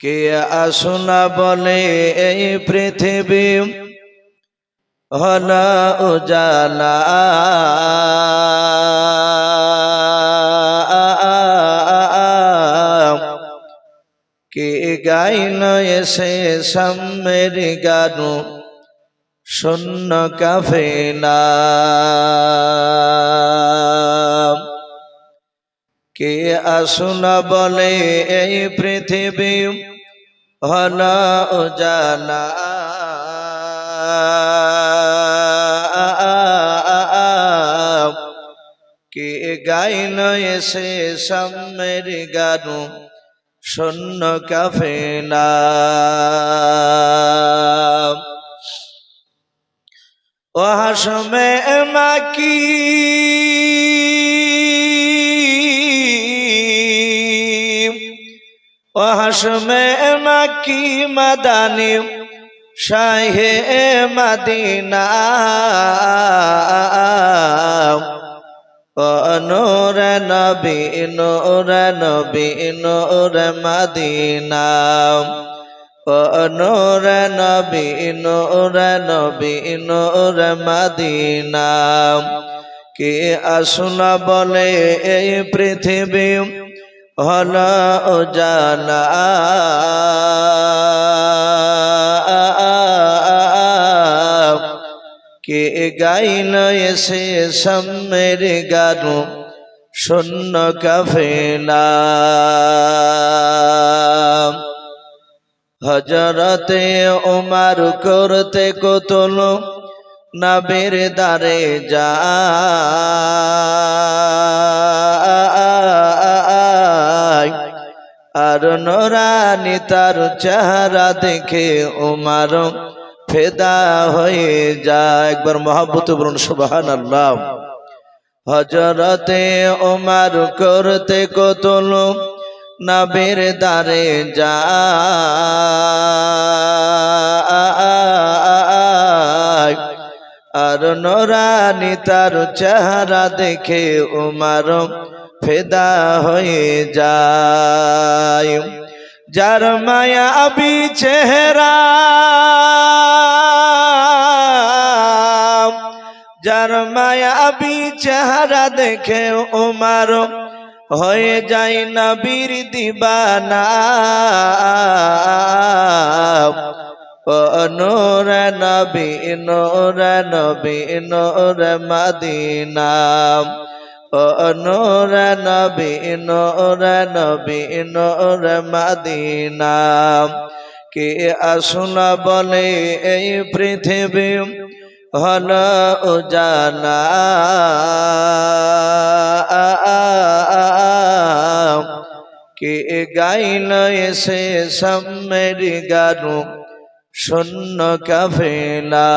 কে আসুনা বলে এই পৃথিবী? হল উজালা। কে গাইল এসে সামের গানু শূন্য কাফেলা। কে আসুনা বলে এই পৃথিবী? হল উজালা কে গাইল এসে সামের গানু? শূন্য কাফেলা। ও হাসমে মাকি। হাসমে মাকি মাদানি, শাহে মদিনা। ও নূর নবী নূর নবী, নূর মদিনা। ও নূর নবী নূর নবী, নূর মদিনা। কে আসুনা বলে এই পৃথিবী? হল জানা কে গাইল এসে সামের গানু শূন্য কাফেলা। হজরতে উমার করতে কতল, নবীর দারে যা। নোরানি তার চেহারা দেখে উমার ফেদা হয়ে যায়। একবার মহাব্বত বলুন সুবাহান আল্লাহ হজরতে উমার করতে কতল নবীর দারে যা আর নোরানি তার চেহারা দেখে উমার ফেদা হয়ে যায়। যার মায়া আবি চেহারা, যার মায়া আবি চেহারা দেখে উমার হয়ে যায় নবীর দিবানা। নূর নবী নূর নবী, নূর মদিনা। নূর নবী নূর নবী, নূর মদিনা। কে আসুনা বলে এই পৃথিবী হল উজালা কে গাইল এসে সামের গানু শূন্য কাফেলা।